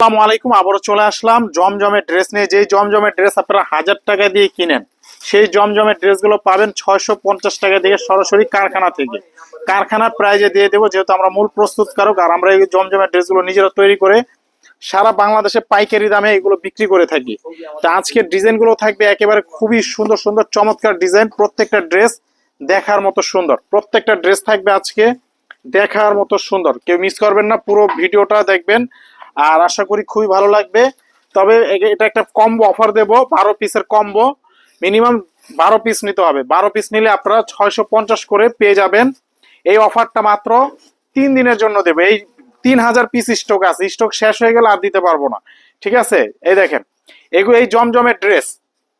আসসালামু আলাইকুম, আবারও চলে আসলাম। জমজমের ড্রেস নিয়ে। যেই জমজমের ড্রেস আপনারা হাজার টাকা দিয়ে কিনেন, সেই জমজমের ড্রেসগুলো পাবেন ছয়শো পঞ্চাশ টাকা দিয়ে সরাসরি কারখানা থেকে। কারখানার প্রাইজে দিয়ে দেবো, যেহেতু আমরা মূল প্রস্তুতকারক, আর আমরা এই জমজমের ড্রেসগুলো নিজেরা তৈরি করে সারা বাংলাদেশে পাইকারি দামে এগুলো বিক্রি করে থাকি। তা আজকের ডিজাইনগুলো থাকবে একেবারে খুবই সুন্দর সুন্দর, চমৎকার ডিজাইন। প্রত্যেকটা ড্রেস দেখার মতো সুন্দর। প্রত্যেকটা ড্রেস থাকবে আজকে দেখার মতো সুন্দর। কেউ মিস করবেন না, পুরো ভিডিওটা দেখবেন। আর আশা করি খুবই ভালো লাগবে। তবে এটা একটা কম্বো অফার দেব, বারো পিসের কম্বো মিনিমাম বারো পিস নিতে হবে। বারো পিস নিলে আপনারা ছয়শো পঞ্চাশ করে পেয়ে যাবেন। এই অফারটা মাত্র তিন দিনের জন্য দেবে। এই তিন হাজার পিস স্টক আছে। স্টক শেষ হয়ে গেলে আর দিতে পারব না। ঠিক আছে? এই দেখেন। এগুলো এই জমজমের ড্রেস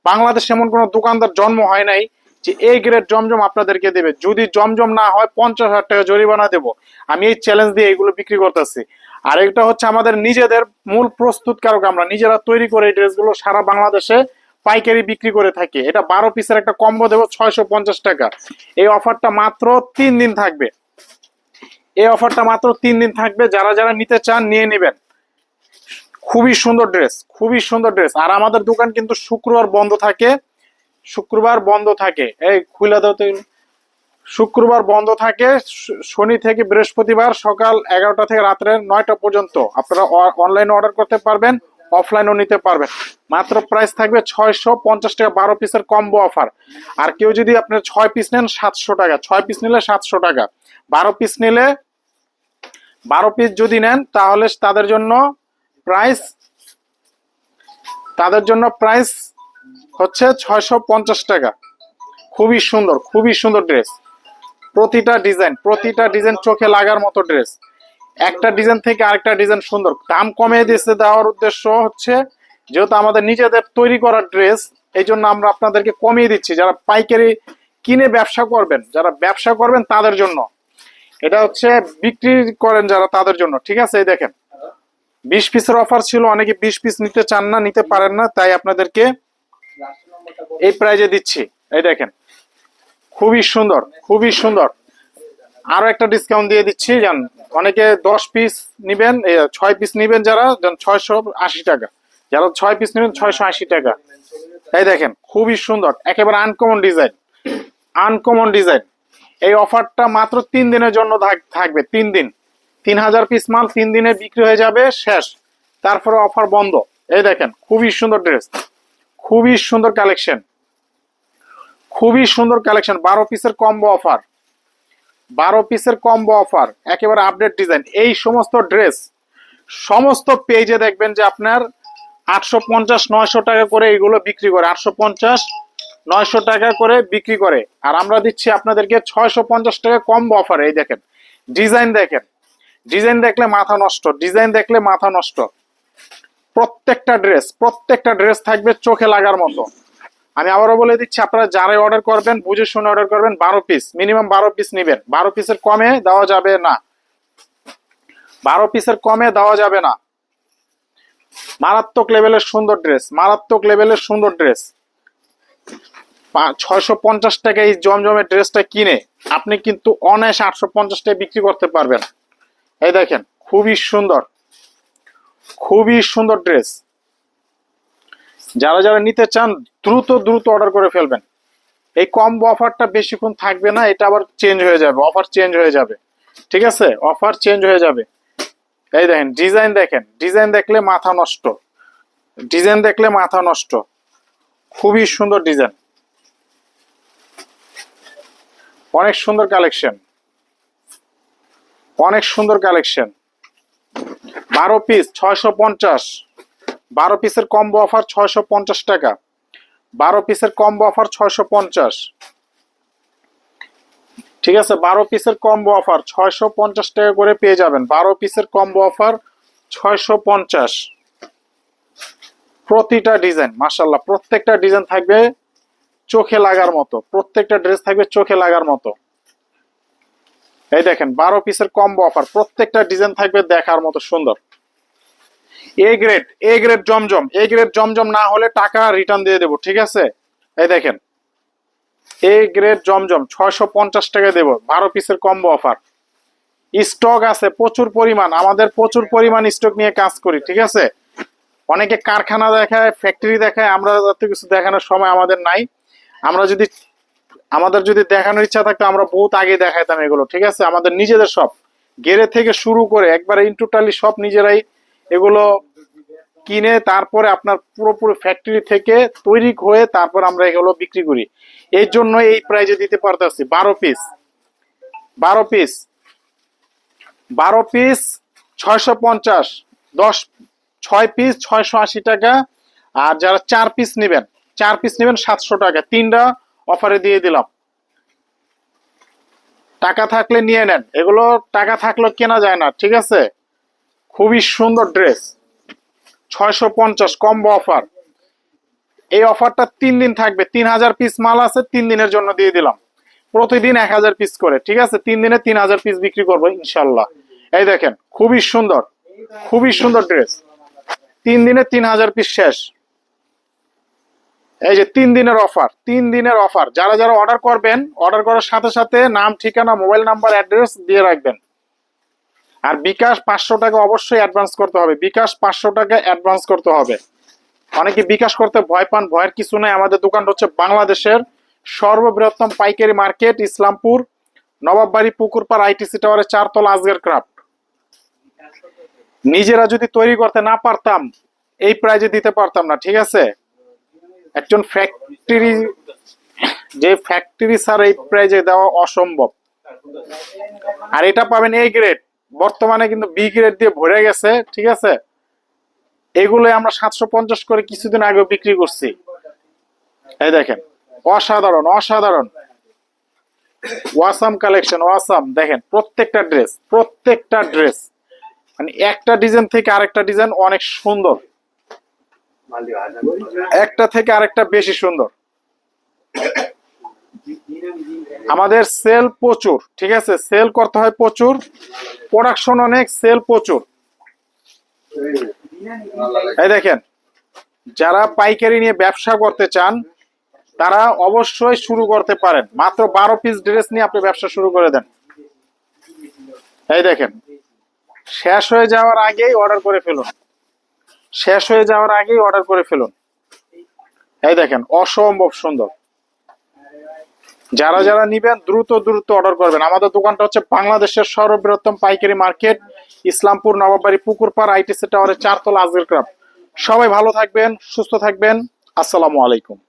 বাংলাদেশে এমন কোনো দোকানদার জন্ম হয় নাই যে এই গ্রেড জমজম আপনাদেরকে দেবে। যদি জমজম না হয়, পঞ্চাশ হাজার টাকা জরিমানা দেবো। আমি এই চ্যালেঞ্জ দিয়ে এগুলো বিক্রি করতেছি। আর এটা হচ্ছে আমাদের নিজেদের মূল প্রস্তুতকারক আমরা, নিজেরা তৈরি করে এই ড্রেসগুলো সারা বাংলাদেশে পাইকারি বিক্রি করে থাকি। এটা বারো পিসের একটা কম্বো দেবো, ছয়শো পঞ্চাশ টাকা। এই অফারটা মাত্র তিন দিন থাকবে। এই অফারটা মাত্র তিন দিন থাকবে। যারা যারা নিতে চান, নিয়ে নেবেন। খুবই সুন্দর ড্রেস, খুবই সুন্দর ড্রেস। আর আমাদের দোকান কিন্তু শুক্রবার বন্ধ থাকে। শুক্রবার বন্ধ থাকে। এই খুলে দাও তো। শুক্রবার বন্ধ থাকে। শনি থেকে বৃহস্পতিবার সকাল এগারোটা থেকে রাত্রে নয়টা পর্যন্ত। আপনারা অনলাইনে অর্ডার করতে পারবেন অফলাইনও নিতে পারবেন। মাত্র প্রাইস থাকবে ছয়শো পঞ্চাশ টাকা, বারো পিসের কম্বো অফার আর কেউ যদি আপনার ছয় পিস নেন, সাতশো টাকা। ছয় পিস নিলে সাতশো টাকা। বারো পিস নিলে বারো পিস যদি নেন, তাহলে তাদের জন্য প্রাইস তাদের জন্য প্রাইস হচ্ছে ছয়শো পঞ্চাশ টাকা। খুবই সুন্দর খুবই সুন্দর ড্রেস প্রতিটা ডিজাইন প্রতিটা ডিজাইন চোখে লাগার মতো ড্রেস একটা ডিজাইন থেকে আরেকটা ডিজাইন সুন্দর। দাম কমিয়ে দিয়েছে দেওয়ার উদ্দেশ্য হচ্ছে, যেহেতু আমাদের নিজেদের তৈরি করা ড্রেস এই জন্য আমরা আপনাদেরকে কমিয়ে দিচ্ছি। যারা পাইকারি কিনে ব্যবসা করবেন, যারা ব্যবসা করবেন তাদের জন্য। এটা হচ্ছে বিক্রি করেন যারা তাদের জন্য। ঠিক আছে, এই দেখেন। বিশ পিসের অফার ছিল, অনেকে বিশ পিস নিতে চান না, নিতে পারেন না, তাই আপনাদেরকে এই প্রাইজে দিচ্ছি। এই দেখেন। খুবই সুন্দর খুবই সুন্দর। আরও একটা ডিসকাউন্ট দিয়ে দিচ্ছি, জান, অনেকে দশ পিস নিবেন ছয় পিস নিবেন যারা ছয়শো আশি টাকা। যারা ছয় পিস নেবেন, ছয়শো আশি টাকা। এই দেখেন, খুবই সুন্দর, একেবারে আনকমন ডিজাইন আনকমন ডিজাইন এই অফারটা মাত্র তিন দিনের জন্য থাক- থাকবে, তিন দিন। তিন হাজার পিস মাল তিন দিনে বিক্রি হয়ে যাবে, শেষ। তারপরে অফার বন্ধ। এই দেখেন, খুবই সুন্দর ড্রেস খুবই সুন্দর কালেকশন খুবই সুন্দর কালেকশন বারো পিসের কম্বো অফার বারো পিসের কম্বো অফার একেবারে আপডেট ডিজাইন এই সমস্ত ড্রেস সমস্ত পেজে দেখবেন যে আপনার আটশো পঞ্চাশ, নয়শো টাকা করে এগুলো বিক্রি করে। আটশো পঞ্চাশ, নয়শো টাকা করে বিক্রি করে। আর আমরা দিচ্ছি আপনাদেরকে ছয়শো পঞ্চাশ টাকা কম্বো অফার এই দেখেন। ডিজাইন দেখেন। ডিজাইন দেখলে মাথা নষ্ট। ডিজাইন দেখলে মাথা নষ্ট। প্রত্যেকটা ড্রেস প্রত্যেকটা ড্রেস থাকবে চোখে লাগার মতো। আমি আবারও বলে দিচ্ছি, আপনারা যারাই অর্ডার করবেন, বুঝে শুনে অর্ডার করবেন, বারো পিস মিনিমাম বারো পিস নেবেন। বারো পিসের কমে দেওয়া যাবে না। বারো পিসের কমে দেওয়া যাবে না। মারাত্মক লেভেলের সুন্দর ড্রেস মারাত্মক লেভেলের সুন্দর ড্রেস ছয়শো পঞ্চাশ টাকা এই জমজমের ড্রেসটা কিনে, আপনি কিন্তু অনায়াসে আটশো পঞ্চাশ টাকা বিক্রি করতে পারবেন। এই দেখেন, খুবই সুন্দর। খুবই সুন্দর ড্রেস যারা যারা নিতে চান, দ্রুত দ্রুত অর্ডার করে ফেলবেন। এই কম্বো অফারটা বেশিক্ষণ থাকবে না, এটা আবার চেঞ্জ হয়ে যাবে অফার চেঞ্জ হয়ে যাবে। ঠিক আছে? অফার চেঞ্জ হয়ে যাবে। এই দেখেন ডিজাইন দেখেন। ডিজাইন দেখলে মাথা নষ্ট। ডিজাইন দেখলে মাথা নষ্ট। খুবই সুন্দর ডিজাইন অনেক সুন্দর কালেকশন অনেক সুন্দর কালেকশন বারো পিস ছয়শো পঞ্চাশ। বারো পিসের কম্বো অফার ছয়শো পঞ্চাশ টাকা। বারো পিসের কম্বো অফার ছয়শো পঞ্চাশ। ঠিক আছে, বারো পিসের কম্বো অফার ছয়শো পঞ্চাশ টাকা করে পেয়ে যাবেন। বারো পিসের কম্বো অফার ছয়শো পঞ্চাশ। প্রতিটা ডিজাইন মাসাল্লাহ প্রত্যেকটা ডিজাইন থাকবে চোখে লাগার মতো। প্রত্যেকটা ড্রেস থাকবে চোখে লাগার মতো। এই দেখেন, বারো পিসের কম্বো অফার প্রত্যেকটা ডিজাইন থাকবে দেখার মতো, সুন্দর। এ গ্রেড এ গ্রেড জমজম এ গ্রেড জমজম না হলে টাকা রিটার্ন দিয়ে দেবো, ঠিক আছে? এই দেখেন এ গ্রেড জমজম, ছয়শো পঞ্চাশ টাকা দেবো, বারো পিসের কম্বো অফার স্টক আছে, প্রচুর পরিমাণ, আমাদের প্রচুর পরিমাণ স্টক নিয়ে কাজ করি, ঠিক আছে? অনেকে কারখানা দেখায় ফ্যাক্টরি দেখায়, আমরা এত কিছু দেখানোর সময় আমাদের নাই। আমরা যদি, আমাদের যদি দেখানোর ইচ্ছা থাকতো, আমরা বহুত আগে দেখাইতাম এগুলো, ঠিক আছে? আমাদের নিজেদের সব গেরে থেকে শুরু করে, একবারে ইন্টুটালি সব নিজেরাই এগুলো কিনে তারপরে আপনার পুরোপুরি ফ্যাক্টরি থেকে তৈরি হয়ে তারপর আমরা এগুলো বিক্রি করি। এই জন্য এই প্রাইজে দিতে পারতেছি, বারো পিস বারো পিস বারো পিস ছয়শো পঞ্চাশ, দশ, ছয় পিস ছয়শো আশি টাকা। আর যারা চার পিস নেবেন, চার পিস নেবেন সাতশো টাকা। তিনটা অফারে দিয়ে দিলাম। টাকা থাকলে নিয়ে নেন। এগুলো টাকা থাকলেও কেনা যায় না, ঠিক আছে? খুবই সুন্দর ড্রেস। ছয়শো পঞ্চাশ কম্বো অফার এই অফারটা তিন দিন থাকবে। তিন হাজার পিস মাল আছে, তিন দিনের জন্য দিয়ে দিলাম। প্রতিদিন এক হাজার পিস করে, ঠিক আছে? তিন দিনে তিন হাজার পিস বিক্রি করব ইনশাল্লাহ এই দেখেন, খুবই সুন্দর খুবই সুন্দর ড্রেস। তিন দিনে তিন হাজার পিস শেষ। এই যে তিন দিনের অফার তিন দিনের অফার যারা যারা অর্ডার করবেন অর্ডার করার সাথে সাথে নাম, ঠিকানা মোবাইল নাম্বার অ্যাড্রেস দিয়ে রাখবেন। আর বিকাশ পাঁচশো টাকা অবশ্যই অ্যাডভান্স করতে হবে। বিকাশ পাঁচশো টাকা অ্যাডভান্স করতে হবে। অনেকে বিকাশ করতে ভয় পান, ভয়ের কিছু নাই। আমাদের দোকানটা হচ্ছে বাংলাদেশের সর্ববৃহত্তম পাইকারি মার্কেট, ইসলামপুর, নবাববাড়ি, পুকুরপাড়, আইটিসি টাওয়ারের চারতলা আজগের ক্রাফট নিজেরা যদি তৈরি করতে না পারতাম, এই প্রাইজে দিতে পারতাম না, ঠিক আছে? একজন ফ্যাক্টরি যে ফ্যাক্টরি স্যার এই প্রাইজে দেওয়া অসম্ভব। আর এটা পাবেন এই গ্রেড বর্তমানে কিন্তু বি গ্রেড দিয়ে ভরে গেছে, ঠিক আছে? এগুলো আমরা সাতশো পঞ্চাশ করে কিছুদিন আগে বিক্রি করছি। এই দেখেন, অসাধারণ অসাধারণ। ওয়াসাম কালেকশন, ওয়াসাম, দেখেন, প্রত্যেকটা ড্রেস প্রত্যেকটা ড্রেস। মানে একটা ডিজাইন থেকে আরেকটা ডিজাইন অনেক সুন্দর। একটা থেকে আরেকটা বেশি সুন্দর। আমাদের সেল প্রচুর, ঠিক আছে? সেল করতে হয় প্রচুর প্রোডাকশন অনেক, সেল প্রচুর। এই দেখেন, যারা পাইকারি নিয়ে ব্যবসা করতে চান, তারা অবশ্যই শুরু করতে পারেন। মাত্র বারো পিস ড্রেস নিয়ে আপনি ব্যবসা শুরু করে দেন। এই দেখেন, শেষ হয়ে যাওয়ার আগেই অর্ডার করে ফেলুন। শেষ হয়ে যাওয়ার আগেই অর্ডার করে ফেলুন। এই দেখেন, অসম্ভব সুন্দর। যারা যারা নিবেন, দ্রুত দ্রুত অর্ডার করবেন। আমাদের দোকানটা হচ্ছে বাংলাদেশের সর্ববৃহত্তম পাইকারি মার্কেট, ইসলামপুর, নবাববাড়ি, পুকুরপাড়, আইটিসি টাওয়ারের চারতলা আজগের ক্রাফ সবাই ভালো থাকবেন, সুস্থ থাকবেন। আসসালামু আলাইকুম।